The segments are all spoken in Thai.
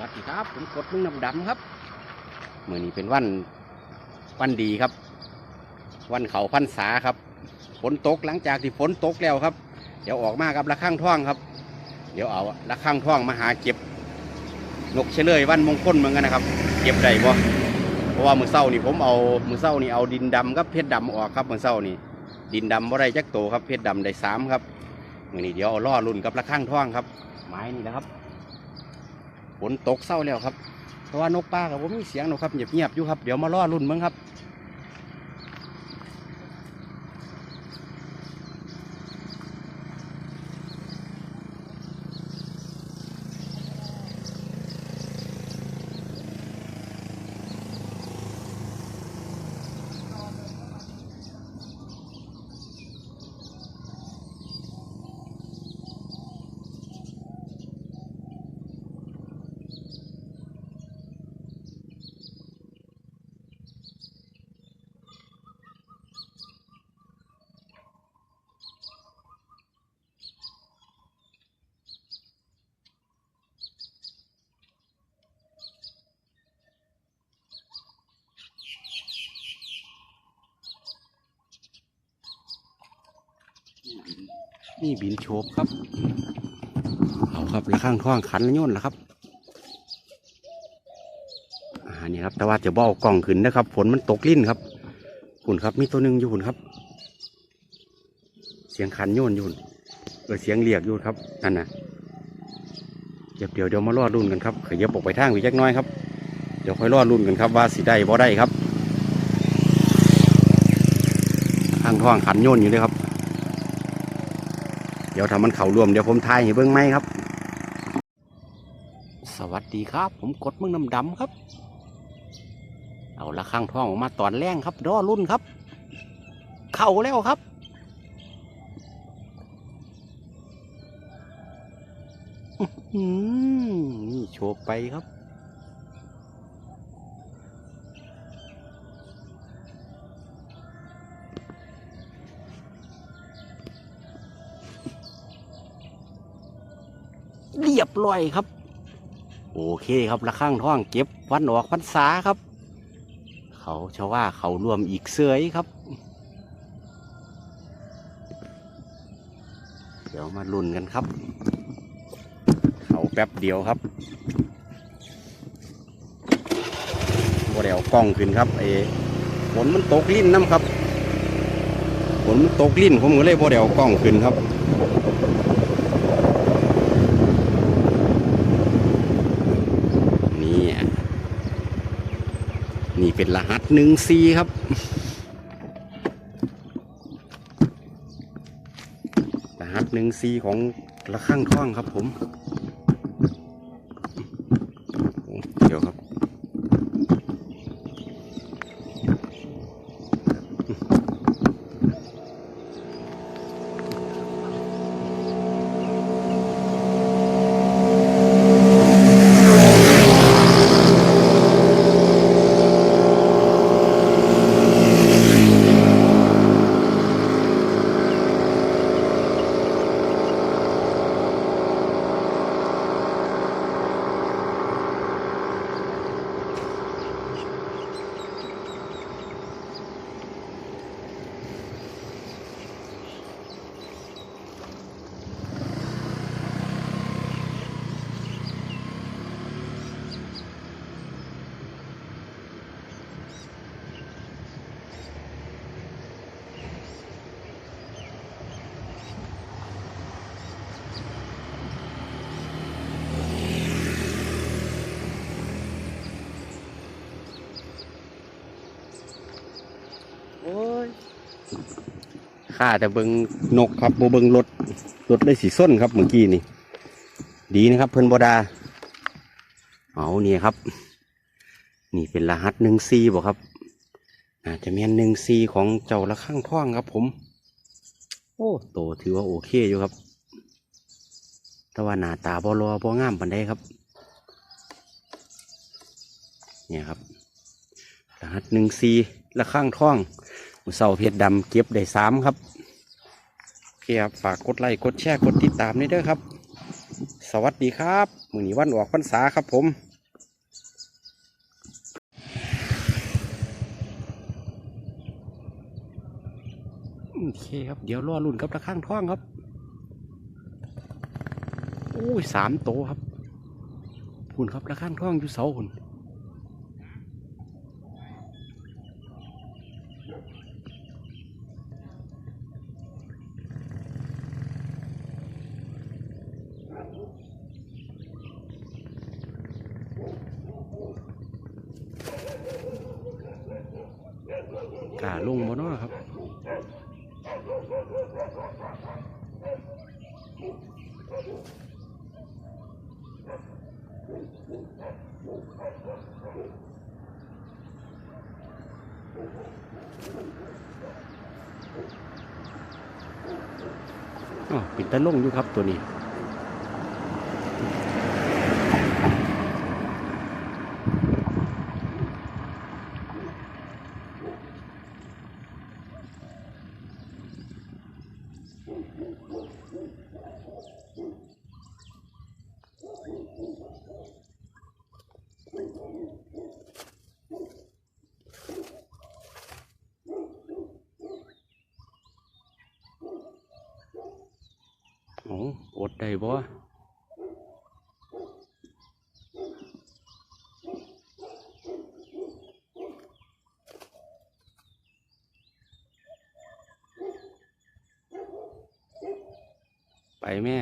วัสดีครับ ผมกดลุงนำดำครับเมื่อนี้เป็นวันวันดีครับ วันเขาพันษาครับฝนตกหลังจากที่ฝนตกแล้วครับ เดี๋ยวออกมากับระฆังท่องครับ เดี๋ยวเอาระฆังท่องมาหาเก็บนกเฉลยวันมงคลเหมือนกันนะครับ เก็บได้บ่เพราะว่ามือเศร้านี่ผมเอามือเศร้านี่เอาดินดำกับเพชรดำออกครับมือเศร้านี่ดินดำบ่ได้จักโตครับเพชรดำได้สามครับมื่อนี้เดี๋ยวเอาล่อรุ่นกับระฆังท่องครับไม้นี่นะครับ ฝนตกเศร้าแล้วครับเพราะว่านกป้ากับผมมีเสียงหนกครับเงียบๆอยู่ครับเดี๋ยวมาล่อรุ่นมึงครับ นี่บินโฉบครับ เอาครับระข้างท้องขันโยนแล้วครับอ่านี่ครับ แต่ว่าจะเบ้ากล่องขึ้นนะครับ ฝนมันตกลิ้นครับคุณครับ มีตัวหนึ่งอยู่คุณครับ เสียงขันโยนอยู่พุ่นเออเสียงเรียกอยู่ครับนั่นนะเดี๋ยวเดี๋ยวเดี๋ยวมารอดรุ่นกันครับขยับออกไปทางวิจักน้อยครับ เดี๋ยวค่อยรอดรุ่นกันครับ ว่าสิได้บ่ได้ครับข้างท้องขันโยนอยู่เลยครับ ดี๋ยวทำมันเข่ารวมเดี๋ยวผมทายให้เบิ้งไหมครับ สวัสดีครับ ผมกดมึงน้ำดำครับ เอาละข้างท้องออกมาตอนแรงครับรอรุ่นครับ เข่าแล้วครับอืมนี่โชว์ไปครับ ร้อยครับ โอเคครับละข้างท้องเก็บวันออกพรรษาครับ เขาชาวว่าเขารวมอีกเสยครับ เดี๋ยวมาลุ้นกันครับ เขาแป๊บเดียวครับบ่ได้เอากล้องขึ้นครับเอฝนมันตกลิ้นน้ำครับฝนมันตกลิ้นผมก็เลยบ่ได้เอากล้องขึ้นครับ นี่อะนี่ เป็นรหัสหนึ่งซีครับรหัสหนึ่งซีของระฆังท่องครับผม ข้าแต่เบิงนกครับโบเบิงรถรถได้สีส้นครับเมื่อกี้นี่ ดีนะครับ เพิ่อนบดา เอาเนี่ยครับ นี่เป็นรหัสหนึ่งซีบอกครับอาจจะมีหนึ่งซีของเจ้าละข้างท่องครับ ผม โอ้โตถือว่าโอเคอยู่ครับ แต่ว่าหน้าตาบ่รอบ่งามปันได้ครับ เนี่ยครับรหัสหนึ่งซีละข้างท่อง ผู้เศาเพชรดำเก็บได้สามครับเพียฝากกดไลค์กดแชร์กดติดตามนี่เด้อครับ สวัสดีครับมือนี้วันออกพรรษาครับผมโอเคครับเดี๋ยวรอรุ่นครับตะข้างท่องครับโอ้ยสามโตครับหุ่นครับตะข้างท่องอยู่เสาหุ่น อ๋อปิดตะลงอยู่ครับตัวนี้ โอ้อด ได้บ่ไปแม่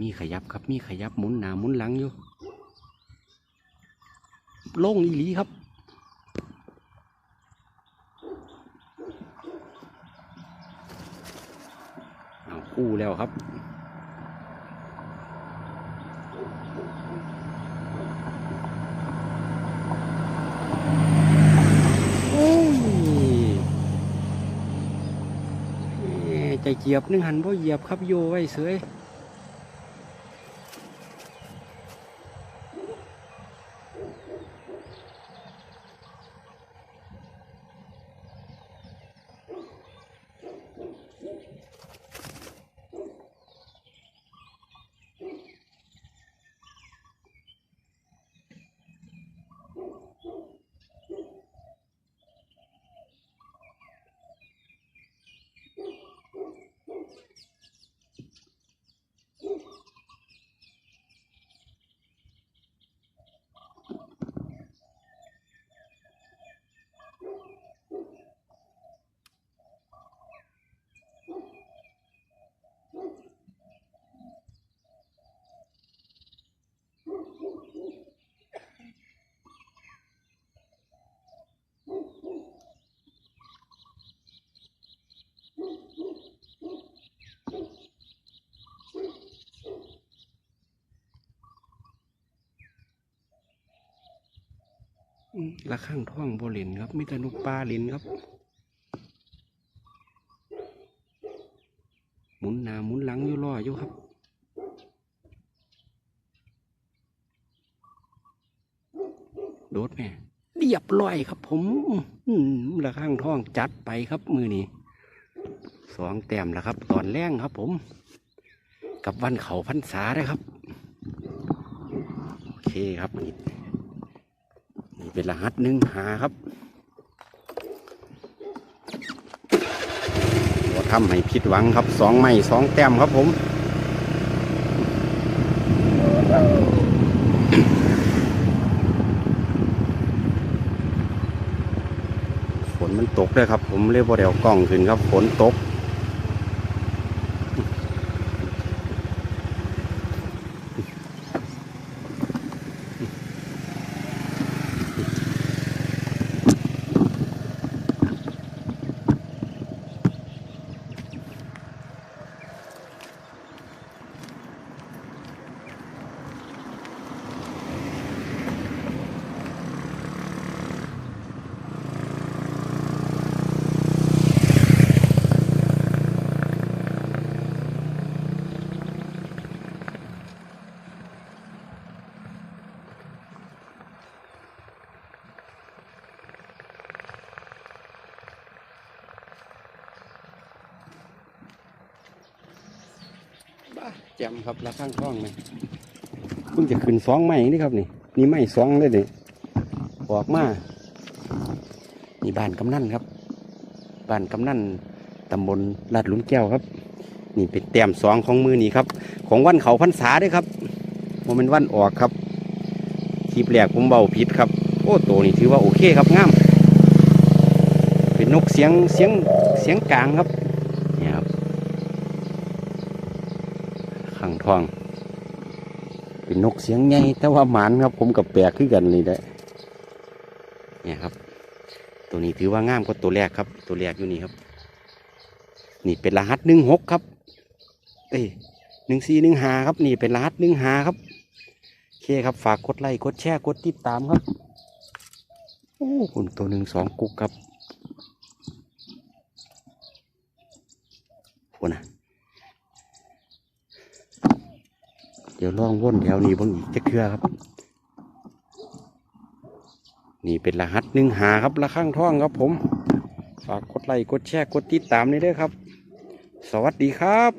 มีขยับครับ มีขยับหมุนหนาหมุนหลังอยู่ โล่งอีหลีครับ เอู่แล้วครับโอ้ยเจะเหยียบนึงหันพ่เหยียบครับโยไว้เสย ละข้างท้องโบลินครับมีแต่นกปลาลินครับ หมุนหนาหมุนหลังอยู่รออยู่ครับโดดแม่เรียบร้อยครับ ผมละข้างท้องจัดไปครับมือนี้สองแต้มแล้วครับ ตอนแรงครับ ผม กับวันเขาพันษาเลยครับ โอเคครับนี่ เป็นรหัสหนึ่งหาครับบ่ทำให้ผิดหวังครับสองไม้สองแต้มครับผมฝนมันตกเลยครับ ผมเรียกว่าเดี๋ยวกล้องขึ้นครับฝนตก แจมครับราข้างท้องเลยเพิ่งจะขึ้นสองไม้นี่ครับนี่นี่ไม้สองเลยนี่ออกมานี่บ้านกำนันครับบ้านกำนันตำบลลาดหลุมแก้วครับ นี่เป็นแต้มสองของมือนี้ครับ ของวันเขาพรรษาด้วยครับโมเป็นวันออกครับคลิปแรกผมเบาผิดครับโอ้โตนี้ถือว่าโอเคครับงาม เป็นนกเสียงเสียงเสียงกลางครับเนี่ยครับ ขังทอง เป็นนกเสียงใหญ่แต่ว่าหมานครับ ผมกับแปลกขึ้นกันเลยได้เนี่ยครับ ตัวนี้ถือว่างามกว่าตัวแรกครับ ตัวแรกอยู่นี่ครับ นี่เป็นรหัสหนึ่งหกครับเอ้ยหนึ่งสี่หนึ่งหาครับ นี่เป็นรหัสหนึ่งหาครับโอเคครับฝากกดไลค์กดแชร์กดติดตามครับโอ้คุณตัวหนึ่งสองกุกครับพวกนะ เดี๋ยวลองว่นแถวนี้เบางอีกจะเครือครับ นี่เป็นรหัสหนึ่งหาครับระข้างท่องครับผม ฝากกดไลค์กดแชร์กดติดตามนี่ด้วยครับ สวัสดีครับ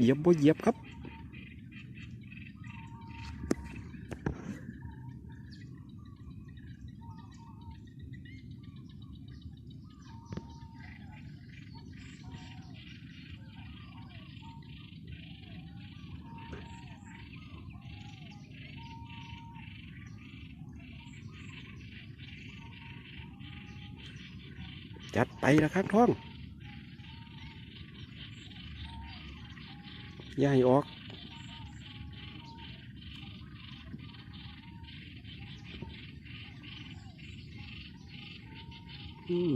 เหยียบบ่เหยียบครับ จัดไปแล้วครับท่องย่าให้ออก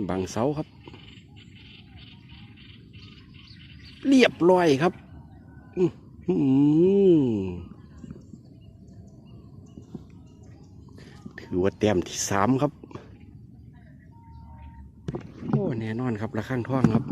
บังเสาครับ เรียบร้อยครับถือว่าแต้มที่สามครับ โอ้แน่นอน ครับระข้างท่องครับ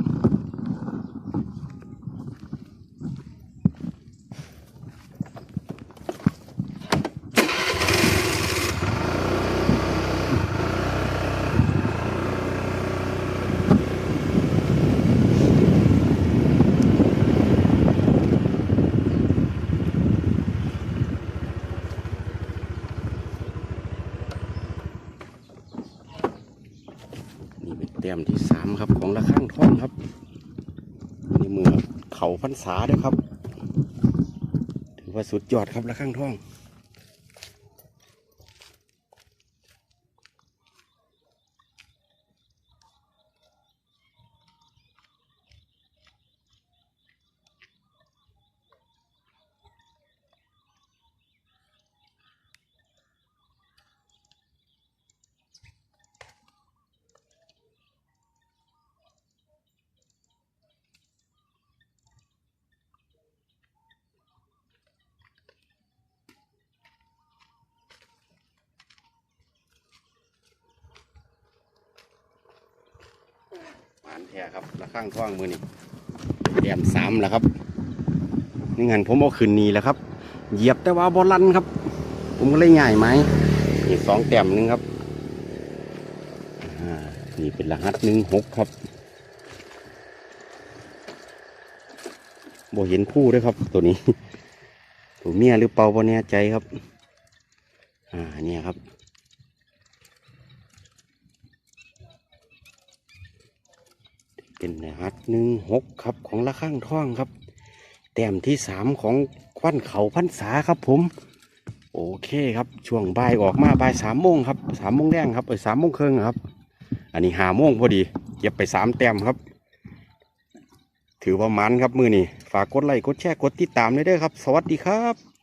นี่เป็นแต้มที่สาม ครับ ของระข้างท่อนครับนี่มือเขาพันษาด้วยครับ ถือว่าสุดยอดครับระข้างท่องานแท้ครับระข้างท่องมือนี่แต้มสามแล้วครับนี่งั้นผมเอาขึ้นนี่แล้วครับ เหยียบแต่ว่าบอลันครับ ผมก็เลยง่ายไหมนี่สองแต้มหนึงครับนี่เป็นรหัสหนึ่งหกครับบ่เห็นผู้ด้วยครับตัวนี้ตัวเมียหรือเปล่าบ่แน่ใจครับ อ่าเนี่ยครับ เป็นรหัสหนึ่งหกครับของระข้างท่องครับ แต้มที่สามของควันเขาพันษาครับผม โอเคครับช่วงบ่ายออกมาบ่ายสามโมงครับสามโมงแดงครับไปสามโมงครึ่งครับ อันนี้หาโมงพอดีเก็บไปสามแต้มครับ ถือว่ามันครับมือนี่ฝากกดไลค์กดแชร์กดติดตามด้วยด้อครับ สวัสดีครับ